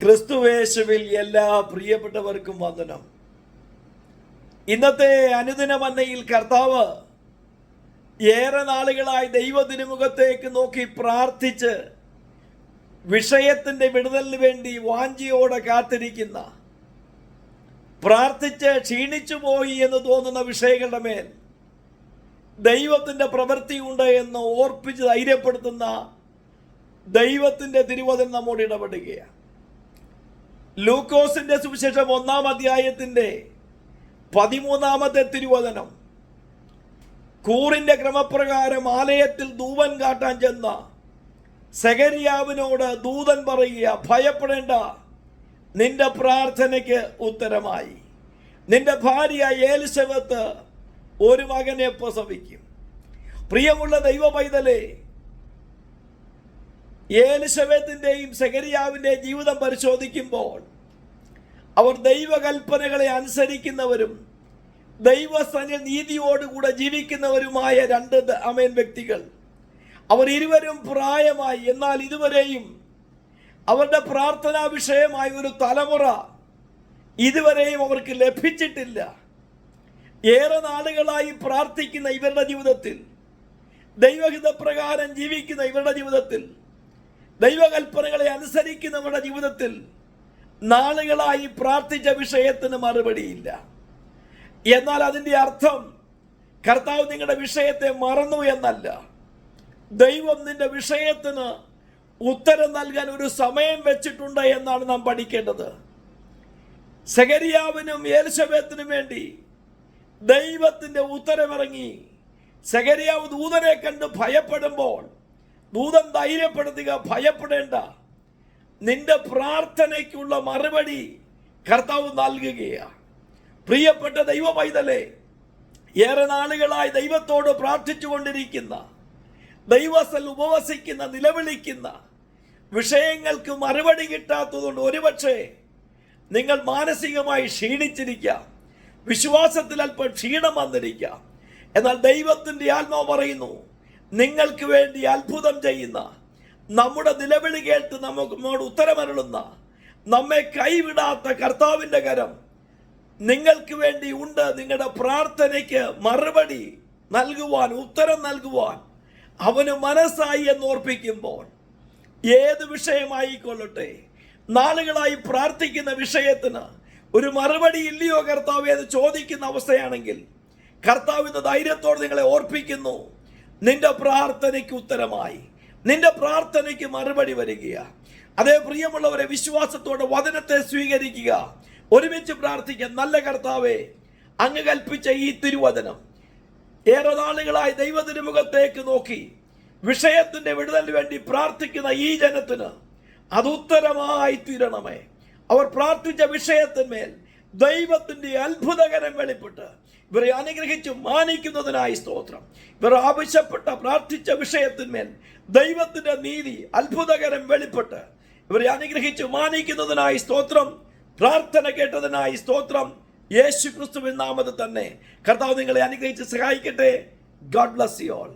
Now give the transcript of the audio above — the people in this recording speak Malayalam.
ക്രിസ്തുവേശുവിൽ എല്ലാ പ്രിയപ്പെട്ടവർക്കും വന്ദനം. ഇന്നത്തെ അനുദിന മന്നയിൽ കർത്താവ് ഏറെ നാളുകളായി ദൈവതിരുമുഖത്തേക്ക് നോക്കി പ്രാർത്ഥിച്ച് വിഷയത്തിന്റെ വിടുതലിന് വേണ്ടി വാഞ്ചിയോടെ കാത്തിരിക്കുന്ന പ്രാർത്ഥിച്ച് ക്ഷീണിച്ചു പോയി എന്ന് തോന്നുന്ന വിഷയങ്ങളുടെ മേൽ ദൈവത്തിന്റെ പ്രവൃത്തിയുണ്ട് എന്ന് ഓർപ്പിച്ച് ധൈര്യപ്പെടുത്തുന്ന ദൈവത്തിന്റെ തിരുവചനം നമ്മോട് ഇടപെടുകയാണ്. ലൂക്കോസിന്റെ സുവിശേഷം ഒന്നാം അധ്യായത്തിന്റെ പതിമൂന്നാമത്തെ തിരുവചനം. കൂറിന്റെ ക്രമപ്രകാരം ആലയത്തിൽ ദൂവൻ കാട്ടാൻ ചെന്ന സെഗരിയാവിനോട് ദൂതൻ പറയുക ഭയപ്പെടേണ്ട നിന്റെ പ്രാർത്ഥനയ്ക്ക് ഉത്തരമായി. നിന്റെ ഭാര്യ ഏലിസബത്ത് ഒരു മകനെ പ്രസവിക്കും. പ്രിയമുള്ള ദൈവ പൈതലേ ഏലിസബത്തിന്റെയും സെഗരിയാവിന്റെയും ജീവിതം പരിശോധിക്കുമ്പോൾ അവർ ദൈവകൽപ്പനകളെ അനുസരിക്കുന്നവരും ദൈവസന നീതിയോടുകൂടെ ജീവിക്കുന്നവരുമായ രണ്ട് അമേൻ വ്യക്തികൾ. അവർ ഇരുവരും പ്രായമായി എന്നാൽ ഇതുവരെയും അവരുടെ പ്രാർത്ഥനാ വിഷയമായ ഒരു തലമുറ ഇതുവരെയും അവർക്ക് ലഭിച്ചിട്ടില്ല. ഏറെ നാളുകളായി പ്രാർത്ഥിക്കുന്ന ഇവരുടെ ജീവിതത്തിൽ ദൈവഹിതപ്രകാരം ജീവിക്കുന്ന ഇവരുടെ ജീവിതത്തിൽ ദൈവകൽപ്പനകളെ അനുസരിക്കുന്നവരുടെ ജീവിതത്തിൽ നാളുകളായി പ്രാർത്ഥിച്ച വിഷയത്തിന് മറുപടിയില്ല. എന്നാൽ അതിന്റെ അർത്ഥം കർത്താവ് നിങ്ങളുടെ വിഷയത്തെ മറന്നു എന്നല്ല. ദൈവം നിന്റെ വിഷയത്തിന് ഉത്തരം നൽകാൻ ഒരു സമയം വെച്ചിട്ടുണ്ട് എന്നാണ് നാം പഠിക്കേണ്ടത്. സെഗരിയാവിനും ഏൽശബത്തിനും വേണ്ടി ദൈവത്തിന്റെ ഉത്തരമിറങ്ങി സെഗരിയാവ് ദൂതനെ കണ്ട് ഭയപ്പെടുമ്പോൾ ദൂതൻ ധൈര്യപ്പെടുത്തുക ഭയപ്പെടേണ്ട. നിന്റെ പ്രാർത്ഥനയ്ക്കുള്ള മറുപടി കർത്താവ് നൽകുകയാണ്. പ്രിയപ്പെട്ട ദൈവ പൈതലേ ഏറെ നാളുകളായി ദൈവത്തോട് പ്രാർത്ഥിച്ചു കൊണ്ടിരിക്കുന്ന ദൈവസൽ ഉപവസിക്കുന്ന നിലവിളിക്കുന്ന വിഷയങ്ങൾക്ക് മറുപടി കിട്ടാത്തതുകൊണ്ട് ഒരുപക്ഷെ നിങ്ങൾ മാനസികമായി ക്ഷീണിച്ചിരിക്കാം. വിശ്വാസത്തിൽ അല്പം ക്ഷീണം വന്നിരിക്കാം. എന്നാൽ ദൈവത്തിന്റെ ആത്മാവ് പറയുന്നു നിങ്ങൾക്ക് വേണ്ടി അത്ഭുതം ചെയ്യുന്ന നമ്മുടെ നിലവിളി കേട്ട് നമുക്ക് നമ്മോട് ഉത്തരമരുളുന്ന നമ്മെ കൈവിടാത്ത കർത്താവിന്റെ കരം നിങ്ങൾക്ക് വേണ്ടി ഉണ്ട്. നിങ്ങളുടെ പ്രാർത്ഥനയ്ക്ക് മറുപടി നൽകുവാൻ ഉത്തരം നൽകുവാൻ അവന് മനസ്സായി എന്ന് ഓർപ്പിക്കുമ്പോൾ ഏത് വിഷയമായിക്കൊള്ളട്ടെ? നാളുകളായി പ്രാർത്ഥിക്കുന്ന വിഷയത്തിന് ഒരു മറുപടി ഇല്ലയോ കർത്താവ് എന്ന് ചോദിക്കുന്ന അവസ്ഥയാണെങ്കിൽ കർത്താവിന്റെ ധൈര്യത്തോട് നിങ്ങളെ ഓർപ്പിക്കുന്നു. നിന്റെ പ്രാർത്ഥനയ്ക്ക് ഉത്തരമായി. നിന്റെ പ്രാർത്ഥനയ്ക്ക് മറുപടി വരിക അതേ പ്രിയമുള്ളവരെ വിശ്വാസത്തോടെ വചനത്തെ സ്വീകരിക്കുക. ഒരുമിച്ച് പ്രാർത്ഥിക്കുക നല്ല കർത്താവേ അങ്ങ് കൽപ്പിച്ച ഈ തിരുവചനം ഏറെ നാളുകളായി ദൈവതിരുമുഖത്തേക്ക് നോക്കി. വിഷയത്തിന്റെ വിടുതലിന് വേണ്ടി പ്രാർത്ഥിക്കുന്ന ഈ ജനത്തിന് അതുത്തരമായി തീരണമേ. അവർ പ്രാർത്ഥിച്ച വിഷയത്തിന്മേൽ ദൈവത്തിന്റെ അത്ഭുതകരം വെളിപ്പെട്ട് ഇവരെ അനുഗ്രഹിച്ച് മാനിക്കുന്നതിനായി സ്തോത്രം. ഇവർ ആവശ്യപ്പെട്ട പ്രാർത്ഥിച്ച വിഷയത്തിന്മേൽ ദൈവത്തിന്റെ നീതി അത്ഭുതകരം വെളിപ്പെട്ട് ഇവരെ അനുഗ്രഹിച്ച് മാനിക്കുന്നതിനായി സ്തോത്രം പ്രാർത്ഥന കേട്ടതിനായി സ്തോത്രം. യേശു ക്രിസ്തുവിൻ നാമത്തിൽ തന്നെ കർത്താവ് നിങ്ങളെ അനുഗ്രഹിച്ച് സഹായിക്കട്ടെ. God bless you all